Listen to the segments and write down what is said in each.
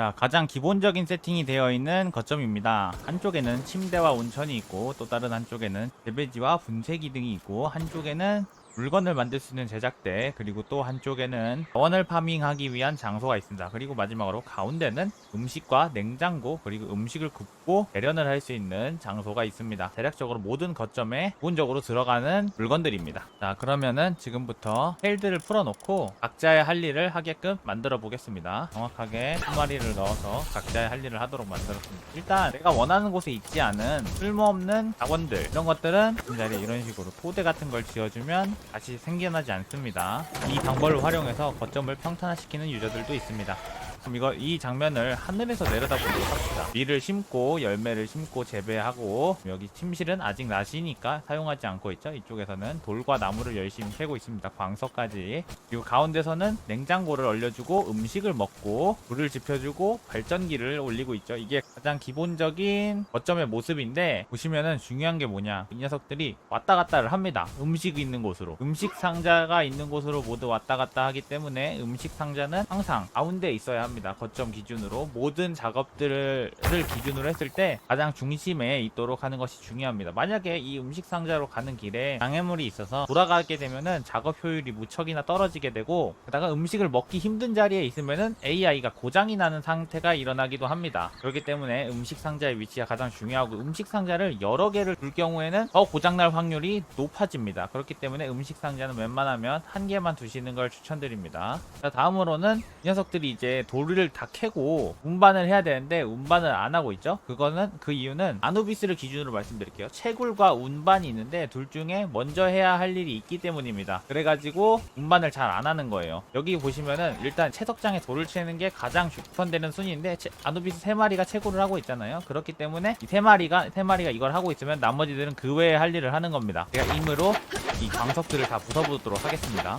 자, 가장 기본적인 세팅이 되어 있는 거점입니다. 한쪽에는 침대와 온천이 있고 또 다른 한쪽에는 재배지와 분쇄기 등이 있고 한쪽에는 물건을 만들 수 있는 제작대 그리고 또 한쪽에는 자원을 파밍하기 위한 장소가 있습니다. 그리고 마지막으로 가운데는 음식과 냉장고 그리고 음식을 굽고 배련을 할 수 있는 장소가 있습니다. 대략적으로 모든 거점에 기본적으로 들어가는 물건들입니다. 자 그러면은 지금부터 헬드를 풀어놓고 각자의 할 일을 하게끔 만들어 보겠습니다. 정확하게 한 마리를 넣어서 각자의 할 일을 하도록 만들었습니다. 일단 내가 원하는 곳에 있지 않은 쓸모없는 자원들 이런 것들은 이런 식으로 토대 같은 걸 지어주면 다시 생겨나지 않습니다. 이 방법을 활용해서 거점을 평탄화시키는 유저들도 있습니다. 그럼 이거 이 장면을 하늘에서 내려다보도록 합시다. 밀을 심고 열매를 심고 재배하고 여기 침실은 아직 낮이니까 사용하지 않고 있죠. 이쪽에서는 돌과 나무를 열심히 캐고 있습니다. 광석까지. 그리고 가운데서는 냉장고를 얼려주고 음식을 먹고 불을 지펴주고 발전기를 올리고 있죠. 이게 가장 기본적인 거점의 모습인데 보시면은 중요한 게 뭐냐 이 녀석들이 왔다 갔다를 합니다. 음식 있는 곳으로 음식 상자가 있는 곳으로 모두 왔다 갔다 하기 때문에 음식 상자는 항상 가운데 있어야 합니다. 거점 기준으로 모든 작업들을 기준으로 했을 때 가장 중심에 있도록 하는 것이 중요합니다. 만약에 이 음식 상자로 가는 길에 장애물이 있어서 돌아가게 되면은 작업 효율이 무척이나 떨어지게 되고 게다가 음식을 먹기 힘든 자리에 있으면은 AI가 고장이 나는 상태가 일어나기도 합니다. 그렇기 때문에 음식 상자의 위치가 가장 중요하고 음식 상자를 여러 개를 둘 경우에는 더 고장날 확률이 높아집니다. 그렇기 때문에 음식 상자는 웬만하면 한 개만 두시는 걸 추천드립니다. 자, 다음으로는 이 녀석들이 이제 돌을 다 캐고 운반을 해야 되는데 운반을 안 하고 있죠. 그거는 그 이유는 아누비스를 기준으로 말씀드릴게요. 채굴과 운반이 있는데 둘 중에 먼저 해야 할 일이 있기 때문입니다. 그래가지고 운반을 잘 안 하는 거예요. 여기 보시면은 일단 채석장에 돌을 채는 게 가장 우선되는 순위인데 채- 아누비스 세 마리가 채굴을 하고 있잖아요. 그렇기 때문에 이세 마리가 세 마리가 이걸 하고 있으면 나머지들은 그 외에 할 일을 하는 겁니다. 제가 임으로 이 광석들을 다 부숴보도록 하겠습니다.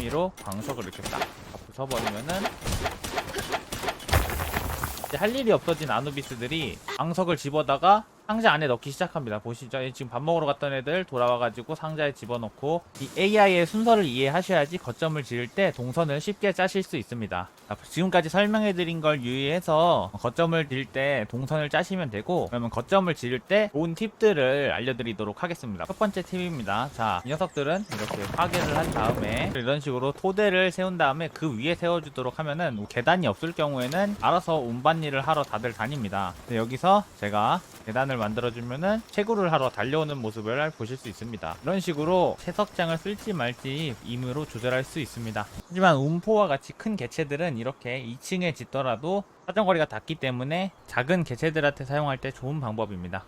임의로 광석을 이렇게 딱 부숴버리면은 이제 할 일이 없어진 아누비스들이 광석을 집어다가 상자 안에 넣기 시작합니다. 보시죠. 얘 지금 밥 먹으러 갔던 애들 돌아와가지고 상자에 집어넣고 이 AI의 순서를 이해하셔야지 거점을 지을 때 동선을 쉽게 짜실 수 있습니다. 자, 지금까지 설명해드린 걸 유의해서 거점을 지을 때 동선을 짜시면 되고 그러면 거점을 지을 때 좋은 팁들을 알려드리도록 하겠습니다. 첫 번째 팁입니다. 자, 이 녀석들은 이렇게 파괴를 한 다음에 이런 식으로 토대를 세운 다음에 그 위에 세워주도록 하면은 계단이 없을 경우에는 알아서 운반 일을 하러 다들 다닙니다. 여기서 제가 계단을 만들어주면은 채굴을 하러 달려오는 모습을 보실 수 있습니다. 이런 식으로 채석장을 쓸지 말지 임의로 조절할 수 있습니다. 하지만 움포와 같이 큰 개체들은 이렇게 2층에 짓더라도 사정거리가 닿기 때문에 작은 개체들한테 사용할 때 좋은 방법입니다.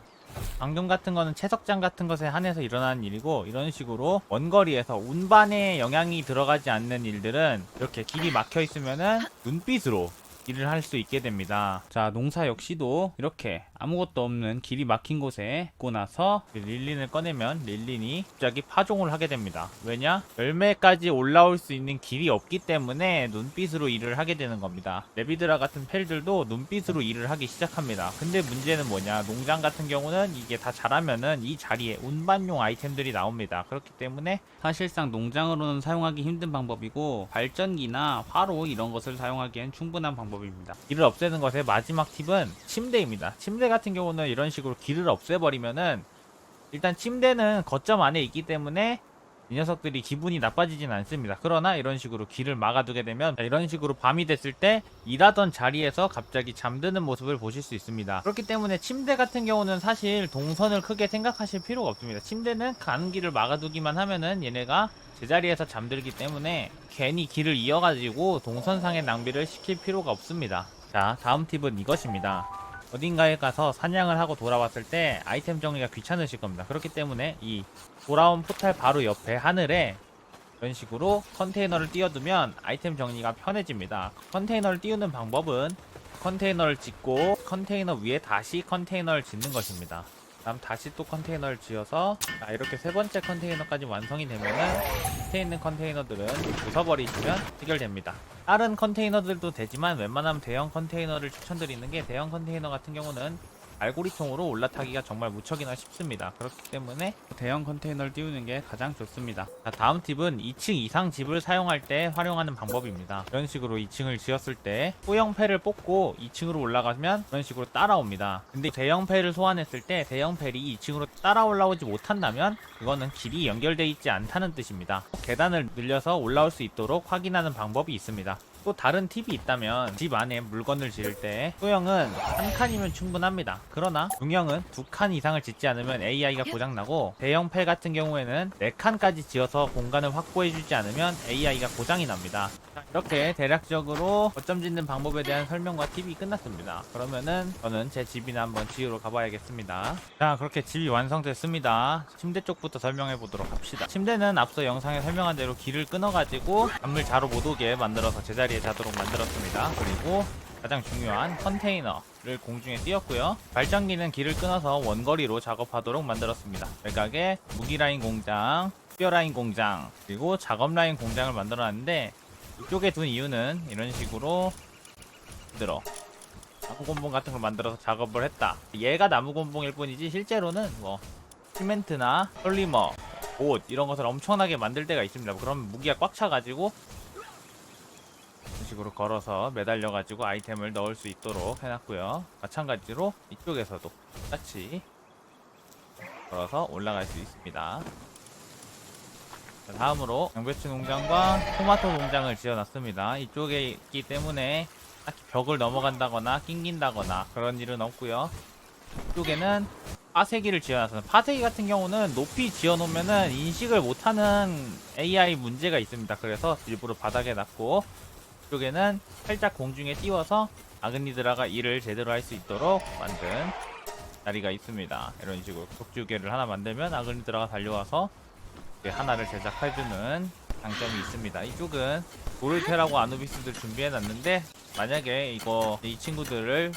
방금 같은 거는 채석장 같은 것에 한해서 일어나는 일이고 이런 식으로 원거리에서 운반에 영향이 들어가지 않는 일들은 이렇게 길이 막혀 있으면은 눈빛으로 일을 할 수 있게 됩니다. 자, 농사 역시도 이렇게 아무것도 없는 길이 막힌 곳에 있고 나서 릴린을 꺼내면 릴린이 갑자기 파종을 하게 됩니다. 왜냐? 열매까지 올라올 수 있는 길이 없기 때문에 눈빛으로 일을 하게 되는 겁니다. 레비드라 같은 펠들도 눈빛으로 일을 하기 시작합니다. 근데 문제는 뭐냐? 농장 같은 경우는 이게 다 자라면은 이 자리에 운반용 아이템들이 나옵니다. 그렇기 때문에 사실상 농장으로는 사용하기 힘든 방법이고 발전기나 화로 이런 것을 사용하기엔 충분한 방법입니다. 길을 없애는 것의 마지막 팁은 침대입니다. 침대 같은 경우는 이런 식으로 길을 없애버리면은 일단 침대는 거점 안에 있기 때문에 이 녀석들이 기분이 나빠지진 않습니다. 그러나 이런 식으로 길을 막아두게 되면 이런 식으로 밤이 됐을 때 일하던 자리에서 갑자기 잠드는 모습을 보실 수 있습니다. 그렇기 때문에 침대 같은 경우는 사실 동선을 크게 생각하실 필요가 없습니다. 침대는 가는 길을 막아두기만 하면은 얘네가 제자리에서 잠들기 때문에 괜히 길을 이어가지고 동선상의 낭비를 시킬 필요가 없습니다. 자, 다음 팁은 이것입니다. 어딘가에 가서 사냥을 하고 돌아왔을 때 아이템 정리가 귀찮으실 겁니다. 그렇기 때문에 이 돌아온 포탈 바로 옆에 하늘에 이런 식으로 컨테이너를 띄워두면 아이템 정리가 편해집니다. 컨테이너를 띄우는 방법은 컨테이너를 짓고 컨테이너 위에 다시 컨테이너를 짓는 것입니다. 다음 다시 또 컨테이너를 지어서 자, 이렇게 세 번째 컨테이너까지 완성이 되면은 밑에 있는 컨테이너들은 부숴버리시면 해결됩니다. 다른 컨테이너들도 되지만 웬만하면 대형 컨테이너를 추천드리는 게 대형 컨테이너 같은 경우는 알고리통으로 올라타기가 정말 무척이나 쉽습니다. 그렇기 때문에 대형 컨테이너를 띄우는 게 가장 좋습니다. 자, 다음 팁은 2층 이상 집을 사용할 때 활용하는 방법입니다. 이런 식으로 2층을 지었을 때 소형패를 뽑고 2층으로 올라가면 이런 식으로 따라옵니다. 근데 대형패를 소환했을 때 대형패이 2층으로 따라 올라오지 못한다면 그거는 길이 연결되어 있지 않다는 뜻입니다. 계단을 늘려서 올라올 수 있도록 확인하는 방법이 있습니다. 또 다른 팁이 있다면 집 안에 물건을 지을 때 소형은 한 칸이면 충분합니다. 그러나 중형은 두 칸 이상을 짓지 않으면 AI가 고장나고 대형 펠 같은 경우에는 네 칸까지 지어서 공간을 확보해주지 않으면 AI가 고장이 납니다. 자, 이렇게 대략적으로 거점 짓는 방법에 대한 설명과 팁이 끝났습니다. 그러면은 저는 제 집이나 한번 지으러 가봐야겠습니다. 자 그렇게 집이 완성됐습니다. 침대 쪽부터 설명해 보도록 합시다. 침대는 앞서 영상에 설명한 대로 길을 끊어가지고 단물 자로 못 오게 만들어서 제자리에 자도록 만들었습니다. 그리고 가장 중요한 컨테이너를 공중에 띄웠고요. 발전기는 길을 끊어서 원거리로 작업하도록 만들었습니다. 외곽에 무기 라인 공장, 뼈 라인 공장, 그리고 작업 라인 공장을 만들어놨는데 이쪽에 둔 이유는 이런 식으로 들어 나무 곤봉 같은 걸 만들어서 작업을 했다. 얘가 나무 곤봉일 뿐이지 실제로는 뭐 시멘트나 폴리머, 옷 이런 것을 엄청나게 만들 때가 있습니다. 그럼 무기가 꽉 차가지고 이런 식으로 걸어서 매달려가지고 아이템을 넣을 수 있도록 해놨고요. 마찬가지로 이쪽에서도 똑같이 걸어서 올라갈 수 있습니다. 자, 다음으로 양배추 농장과 토마토 농장을 지어놨습니다. 이쪽에 있기 때문에 딱히 벽을 넘어간다거나 낑긴다거나 그런 일은 없고요. 이쪽에는 파쇄기를 지어놨어요. 파쇄기 같은 경우는 높이 지어놓으면은 인식을 못하는 AI 문제가 있습니다. 그래서 일부러 바닥에 놨고 이쪽에는 살짝 공중에 띄워서 아그니드라가 일을 제대로 할 수 있도록 만든 자리가 있습니다. 이런 식으로 격주계를 하나 만들면 아그니드라가 달려와서 하나를 제작해주는 장점이 있습니다. 이쪽은 도르테라고 아누비스들 준비해놨는데 만약에 이거 이 친구들을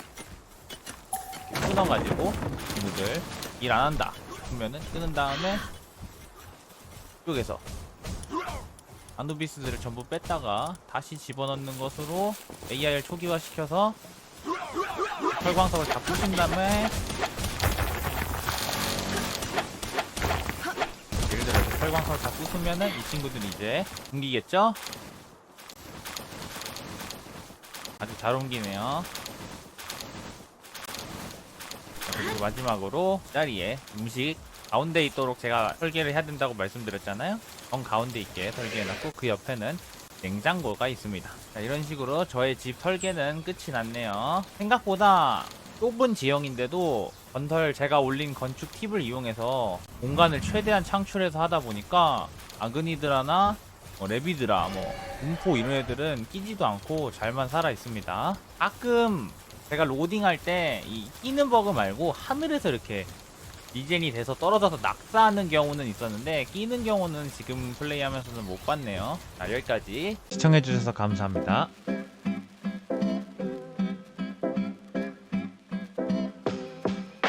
끊어가지고 친구들 일 안 한다 그러면은 끊은 다음에 이쪽에서 아누비스들을 전부 뺐다가 다시 집어넣는 것으로 AI를 초기화시켜서 혈광석을 다 부신 다음에 혈광석을 다 부수면은 이 친구들이 이제 옮기겠죠? 아주 잘 옮기네요. 자, 그리고 마지막으로 자리에 음식 가운데 있도록 제가 설계를 해야 된다고 말씀드렸잖아요. 정 가운데 있게 설계해놨고 그 옆에는 냉장고가 있습니다. 자, 이런 식으로 저의 집 설계는 끝이 났네요. 생각보다 좁은 지형인데도 건설 제가 올린 건축 팁을 이용해서 공간을 최대한 창출해서 하다 보니까 아그니드라나 뭐 레비드라 뭐 공포 이런 애들은 끼지도 않고 잘만 살아 있습니다. 가끔 제가 로딩할 때 이 끼는 버그 말고 하늘에서 이렇게 리젠이 돼서 떨어져서 낙사하는 경우는 있었는데 끼는 경우는 지금 플레이하면서는 못 봤네요. 자 여기까지 시청해주셔서 감사합니다.